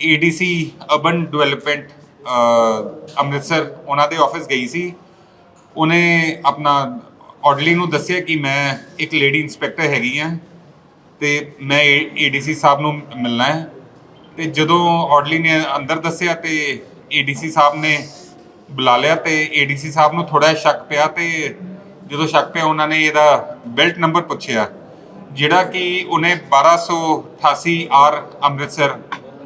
ADC urban development Amritsar, ਉਹਨਾਂ ਦੇ office ਗਈ ਸੀ। ਉਹਨੇ ਆਪਣਾ ਆਰਡਰਲੀ ਨੂੰ ਦੱਸਿਆ ਕਿ ਮੈਂ ਇੱਕ ਲੇਡੀ ਇੰਸਪੈਕਟਰ ਹੈਗੀ ਆ ਤੇ ਮੈਂ ਏਡੀਸੀ ਸਾਹਿਬ ਨੂੰ ਮਿਲਣਾ ਹੈ। ਤੇ ਜਦੋਂ ਆਰਡਰਲੀ ਨੇ ਅੰਦਰ ਦੱਸਿਆ ਤੇ ਏਡੀਸੀ ਸਾਹਿਬ ਨੇ ਬੁਲਾ ਲਿਆ ਤੇ ਏਡੀਸੀ ਸਾਹਿਬ ਨੂੰ ਥੋੜਾ ਸ਼ੱਕ ਪਿਆ ਤੇ ਜਦੋਂ ਸ਼ੱਕ ਪਿਆ ਉਹਨਾਂ ਨੇ ਇਹਦਾ ਬੈਲਟ ਨੰਬਰ ਪੁੱਛਿਆ, ਜਿਹੜਾ ਕਿ ਉਹਨੇ 1288 ਆਰ ਅੰਮ੍ਰਿਤਸਰ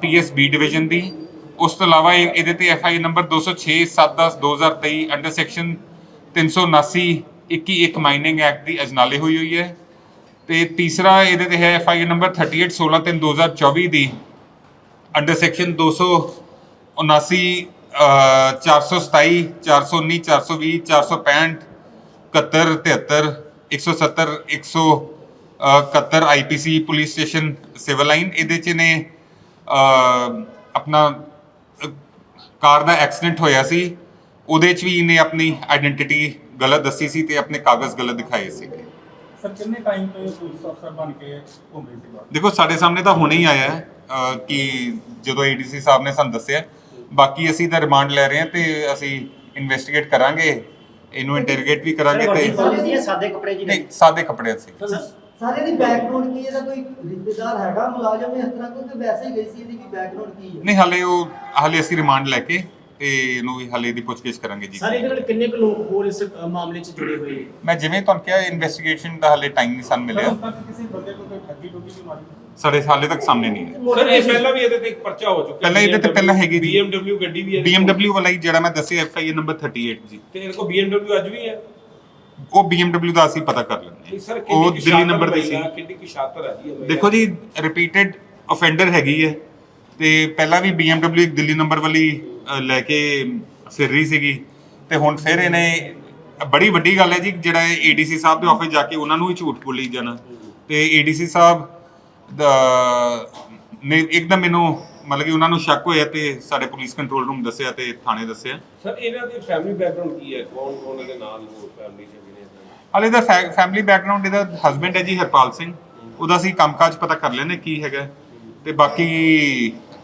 ਪੀਐਸਬੀ ਡਿਵੀਜ਼ਨ ਦੀ। ਉਸ ਤੋਂ ਇਲਾਵਾ ਇਹ- ਇਹਦੇ ਤੇ FI number 206 710 2023 under section 379 21 mining act ਦੀ ਅਜਨਾਲੇ ਹੋਈ ਹੋਈ ਹੈ। ਤੇ ਤੀਸਰਾ ਇਹਦੇ ਤੇ ਹੈ ਐਫਆਈ ਨੰਬਰ 38 16 3 2024 ਦੀ under section 279 427 419 420 465 71 73 170 171 IPC police station civil line ਇਹਦੇ ਚ ਨੇ। ਆਪਣਾ ਕਾਰ ਦਾ ਐਕਸੀਡੈਂਟ ਹੋਇਆ ਸੀ। ਉਹਦੇ ਚ ਵੀ ਇਹਨੇ ਆਪਣੀ ਆਇਡੈਂਟੀਟੀ ਗਲਤ ਦੱਸੀ ਸੀ ਤੇ ਆਪਣੇ ਕਾਗਜ਼ ਗਲਤ ਦਿਖਾਏ ਸੀਗੇ ਸਰ ਕਿੰਨੇ ਟਾਈਮ ਤੋਂ ਇਹ ਪੁਲਿਸ ਅਫਸਰ ਬਣ ਕੇ ਘੁੰਮ ਰਹੀ ਸੀ ਬਾਹਰ? ਦੇਖੋ ਸਾਡੇ ਸਾਹਮਣੇ ਤਾਂ ਹੁਣੇ ਹੀ ਆਇਆ ਹੈ ਅਹ, ਕਿ ਜਦੋਂ ਏਡੀਸੀ ਸਾਹਿਬ ਨੇ ਸਾਨੂੰ ਦੱਸਿਆ। ਬਾਕੀ ਅਸੀਂ ਤਾਂ ਰਿਮਾਂਡ ਲੈ ਰਹੇ ਹਾਂ ਤੇ ਅਸੀਂ ਇਨਵੈਸਟੀਗੇਟ ਕਰਾਂਗੇ। ਇਹਨੂੰ ਇੰਟਰੋਗੇਟ ਵੀ ਕਰਾਂਗੇ ਤੇ ਸਾਦੇ ਕੱਪੜੇ ਜੀ ਨਹੀਂ ਸਾਦੇ ਕੱਪੜੇ ਸੀ ਸਾਰੇ ਦੀ ਬੈਕਗ੍ਰਾਉਂਡ ਕੀ ਹੈ? ਇਹਦਾ ਕੋਈ ਰਿਸ਼ਤੇਦਾਰ ਹੈਗਾ ਮੁਲਾਜ਼ਮ ਇਸ ਤਰ੍ਹਾਂ ਕੋਈ? ਕਿ ਵੈਸੇ ਹੀ ਗਈ ਸੀ ਇਹਦੀ ਕੀ ਬੈਕਗ੍ਰਾਉਂਡ ਕੀ ਹੈ? ਨਹੀਂ ਹਲੇ ਉਹ ਹਲੇ ਅਸੀਂ ਰਿਮਾਂਡ ਲੈ ਕੇ ਤੇ ਇਹਨੂੰ ਵੀ ਹਲੇ ਦੀ ਪੁੱਛਗਿੱਛ ਕਰਾਂਗੇ ਜੀ। ਸਰ ਇਹਦੇ ਨਾਲ ਕਿੰਨੇ ਕੁ ਲੋਕ ਹੋਰ ਇਸ ਅ, ਮਾਮਲੇ 'ਚ ਜੁੜੇ ਹੋਏ? ਨੇ ਮੈਂ ਜਿਵੇਂ ਤੁਹਾਨੂੰ ਕਿਹਾ ਇਨਵੈਸਟੀਗੇਸ਼ਨ ਦਾ ਹਲੇ ਟਾਈਮ ਨਹੀਂ ਸਾਨੂੰ ਸਰ ਮਿਲਿਆ ਕਿਸੇ ਬੰਦੇ ਕੋਲ ਕੋਈ ਠੱਗੀ ਠੁੱਗੀ ਵੀ ਮਾਰੀ। ਸਾਡੇ ਹਾਲੇ ਤੱਕ ਸਾਹਮਣੇ ਨਹੀਂ ਹੈ ਸਰ ਇਹ ਪਹਿਲਾਂ ਵੀ ਇਹਦੇ ਤੇ ਇੱਕ ਪਰਚਾ ਹੋ ਚੁੱਕਾ ਪਹਿਲਾਂ ਇਹਦੇ ਤੇ ਪਹਿਲਾਂ ਹੈਗੀ ਜੀ। BMW ਗੱਡੀ ਵੀ ਹੈ। BMW ਵਾਲਾ ਹੀ ਜਿਹੜਾ ਮੈਂ ਦੱਸਿਆ ਐਫਆਈ ਨੰਬਰ 38 ਜੀ। ਤੇ ਇਹਦੇ ਕੋਲ BMW ਅੱਜ ਵੀ ਹੈ। ਉਹ BMW ਦਾ ਅਸੀਂ ਪਤਾ ਕਰ ਲੈਂਦੇ ਹਾਂ। ਉਹ ਦਿੱਲੀ ਨੰਬਰ ਦੀ ਸੀ। ਕਿੰਨੀ ਕੀ ਸ਼ਾਤਰ ਹੈ ਦੇਖੋ ਜੀ ਰਿਪੀਟਡ ਅਫੈਂਡਰ ਹੈਗੀ ਹੈ। ਤੇ ਪਹਿਲਾਂ ਵੀ BMW ਇੱਕ ਦਿੱਲੀ ਨੰਬਰ ਵਾਲੀ ਲੈ ਕੇ ਫਿਰ ਰਹੀ ਸੀਗੀ। ਤੇ ਹੁਣ ਫਿਰ ਇਹਨੇ ਬੜੀ ਵੱਡੀ ਗੱਲ ਹੈ ਜੀ ਜਿਹੜਾ ਏਡੀਸੀ ਸਾਹਿਬ ਦੇ ਆਫਿਸ ਜਾ ਕੇ ਉਹਨਾਂ ਨੂੰ ਹੀ ਝੂਠ ਬੋਲੀ ਜਾਣਾ। ਤੇ ਏਡੀਸੀ ਸਾਹਿਬ ਦਾ ਨੇ ਇੱਕਦਮ ਮੈਨੂੰ ਮਤਲਬ ਕਿ ਉਹਨਾਂ ਨੂੰ ਸ਼ੱਕ ਹੋਇਆ ਤੇ ਸਾਡੇ ਪੁਲਿਸ ਕੰਟਰੋਲ ਰੂਮ ਦੱਸਿਆ ਤੇ ਥਾਣੇ ਦੱਸਿਆ। ਸਰ ਇਹਨਾਂ ਦੀ ਫੈਮਿਲੀ ਬੈਕਗ੍ਰਾਉਂਡ ਕੀ ਹੈ? ਕੌਣ ਕੌਣ ਇਹਦੇ ਨਾਲ ਹੋਰ ਫੈਮਿਲੀ ਚ ਵੀ ਨੇ ਹਾਲੇ ਦਾ ਫੈਮਿਲੀ ਬੈਕਗ੍ਰਾਉਂਡ ਇਹਦਾ ਹਸਬੰਡ ਹੈ ਜੀ ਹਰਪਾਲ ਸਿੰਘ। ਉਹਦਾ ਅਸੀਂ ਕੰਮਕਾਜ ਪਤਾ ਕਰ ਲੈਨੇ ਕੀ ਹੈਗਾ। ਤੇ ਬਾਕੀ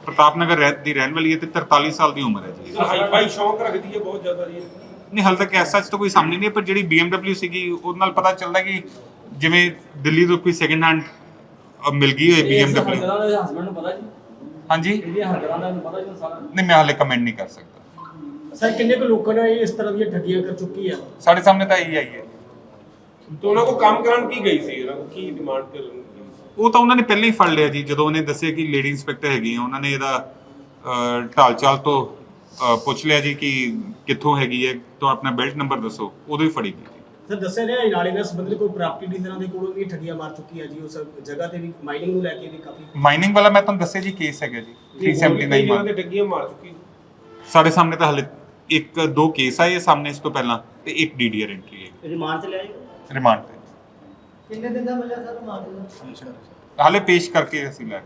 ਪ੍ਰਤਾਪ ਨਗਰ ਰਹਿ- ਦੀ ਰਹਿਣ ਵਾਲੀ ਹੈ ਤੇ 43 ਸਾਲ ਦੀ ਉਮਰ ਹੈ ਜੀ। ਹਾਈ-ਫਾਈ ਸ਼ੌਂਕ ਰੱਖਦੀ ਹੈ ਬਹੁਤ ਜ਼ਿਆਦਾ ਜੀ। ਨਹੀਂ ਹਾਲੇ ਤੱਕ ਐਸਾ ਤਾਂ ਕੋਈ ਸਾਹਮਣੇ ਨਹੀਂ ਪਰ ਜਿਹੜੀ BMW ਸੀਗੀ ਉਹਦੇ ਨਾਲ ਪਤਾ ਚੱਲਦਾ ਕਿ ਜਿਵੇਂ ਦਿੱਲੀ ਤੋਂ ਕੋਈ ਸੈਕਿੰਡ ਹੈਂਡ ਮਿਲ ਗਈ ਹੋਏ BMW ਹਸਬੰਡ ਨੂੰ ਪਤਾ ਜੀ? ਹਾਂਜੀ। ਇਹਦੀਆਂ ਹਰਗਰਾਂ ਦਾ ਪਤਾ ਜੀ ਸਾਰਾ। ਨਹੀਂ ਮੈਂ ਹਾਲੇ ਕਮੈਂਟ ਨਹੀਂ ਕਰ ਸਕਦਾ। ਸਰ ਕਿੰਨੇ ਕੁ ਲੋਕਾਂ ਨੇ ਇਸ ਤਰ੍ਹਾਂ ਦੀਆਂ ਠੱਗੀਆਂ ਕਰ ਚੁੱਕੀ ਆ? ਸਾਡੇ ਸਾਹਮਣੇ ਤਾਂ ਇਹੀ ਆਈ ਹੈ। ਤੇ ਉਹਨਾਂ ਕੋ ਕੰਮ ਕਰਨ ਕੀ ਗਈ ਸੀ? ਉਹਨਾਂ ਕੋ ਕੀ ਡਿਮਾਂਡ ਕਰਨ ਗਈ ਸੀ? ਉਹ ਤਾਂ ਉਹਨਾਂ ਨੇ ਪਹਿਲਾਂ ਹੀ ਫੜ ਲਿਆ ਜੀ। ਜਦੋਂ ਉਹਨੇ ਦੱਸਿਆ ਕਿ ਲੇਡੀ ਇੰਸਪੈਕਟਰ ਹੈਗੀ ਆ ਉਹਨਾਂ ਨੇ ਇਹਦਾ ਅਹ, ਤੋਂ ਅਹ, ਪੁੱਛ ਲਿਆ ਜੀ ਕਿ ਕਿੱਥੋਂ ਹੈਗੀ ਹੈ। ਤੋਂ ਆਪਣਾ ਬੈਲਟ ਨੰਬਰ ਦੱਸੋ। ਉਦੋਂ ਹੀ ਫੜੀ ਗਈ। ਸਰ ਦੱਸਿਆ ਰਿਹਾ ਨਾਲੇ ਨਾਲ ਸੰਬੰਧਿਤ ਕੋਈ ਪ੍ਰਾਪਰਟੀ ਡੀਲਰਾਂ ਦੇ ਕੋਲੋਂ ਵੀ ਠੱਗੀਆਂ ਮਾਰ ਚੁੱਕੀ ਆ ਜੀ ਉਸ ਜਗ੍ਹਾ ਤੇ ਵੀ ਮਾਈਨਿੰਗ ਨੂੰ ਲੈ ਕੇ ਵੀ ਕਾਫੀ ਮਾਈਨਿੰਗ ਵਾਲਾ ਮੈਂ ਤੁਹਾਨੂੰ ਦੱਸਿਆ ਜੀ ਕੇਸ ਹੈਗਾ ਜੀ 379 ਇਹਨਾਂ ਮਾਰ ਦੇ ਠੱਗੀਆਂ ਮਾਰ ਚੁੱਕੀ ਸਾਡੇ ਸਾਹਮਣੇ ਤਾਂ ਹਲੇ ਇੱਕ ਦੋ ਕੇਸ ਆਏ ਸਾਹਮਣੇ ਇਸ ਤੋਂ ਪਹਿਲਾਂ ਤੇ ਇੱਕ ਡੀਡੀਆਰ ਐਂਟਰੀ ਹੈ। ਰਿਮਾਂਡ 'ਚ ਲਿਆ ਜੀ ਰਿਮਾਂਡ ਤੇ। ਕਿੰਨੇ ਦਿਨ ਦਾ ਮਿਲਿਆ ਸਰ ਮਾਰ ਦਾ ਹਾਲੇ ਪੇਸ਼ ਕਰਕੇ ਅਸੀਂ ਲੈ